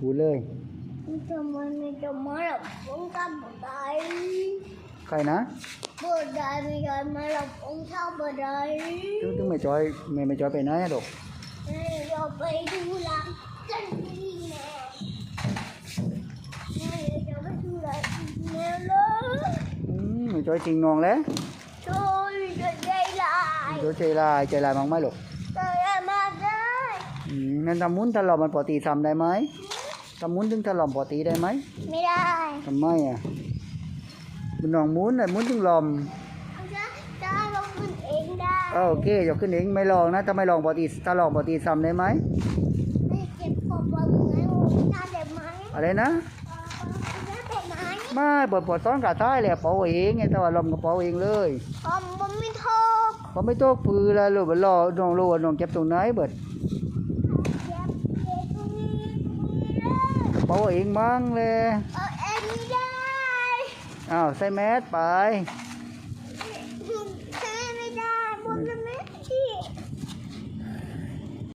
พูดเลยทำไมไม่จะมาหลับผมทำอะไรใครนะเปิดได้ไม่ได้มาหลับผมทำอะไรถึงถึงไม่จอยไม่ไม่จอยไปไหนอะดอกเราไปดูหลังกันดีแน่แม่จะไปดูหลังแม่เลยอืมไม่จอยจริงนองแล้วช่วยจะได้ลายจอยใจลายใจลายมั้งไหมลูกจะได้มาได้อืมนั่นทำมุนถลอมมันปกติทำได้ไหม ทำมุนถึงถลอมปกติได้ไหมไม่ได้ทำไมอะมันน้องมุนอะมุนถึงลอมจะจะลงขึ้นเองได้เออโอเคยกขึ้นเองไม่ลองนะถ้าไม่ลองปกติถ้าลองปกติทำได้ไหมไม่เจ็บคอบ้างไหมน่าเด็บไหมอะไรนะน่าเด็บไหมไม่เปิดปวดซ้อนกาท้ายเลยเป่าเองไงแต่ว่าลมก็เป่าเองเลยคอมมันไม่ทกพอไม่ตกปือแล้วลูกมันรอน้องรู้ว่าน้องเจ็บตรงไหนเบิด เจ็บเจ็บตรงนี้เลย เป่าเองมั้งเลย เออเอ็นไม่ได้ อ้าวใส่แมสไปไ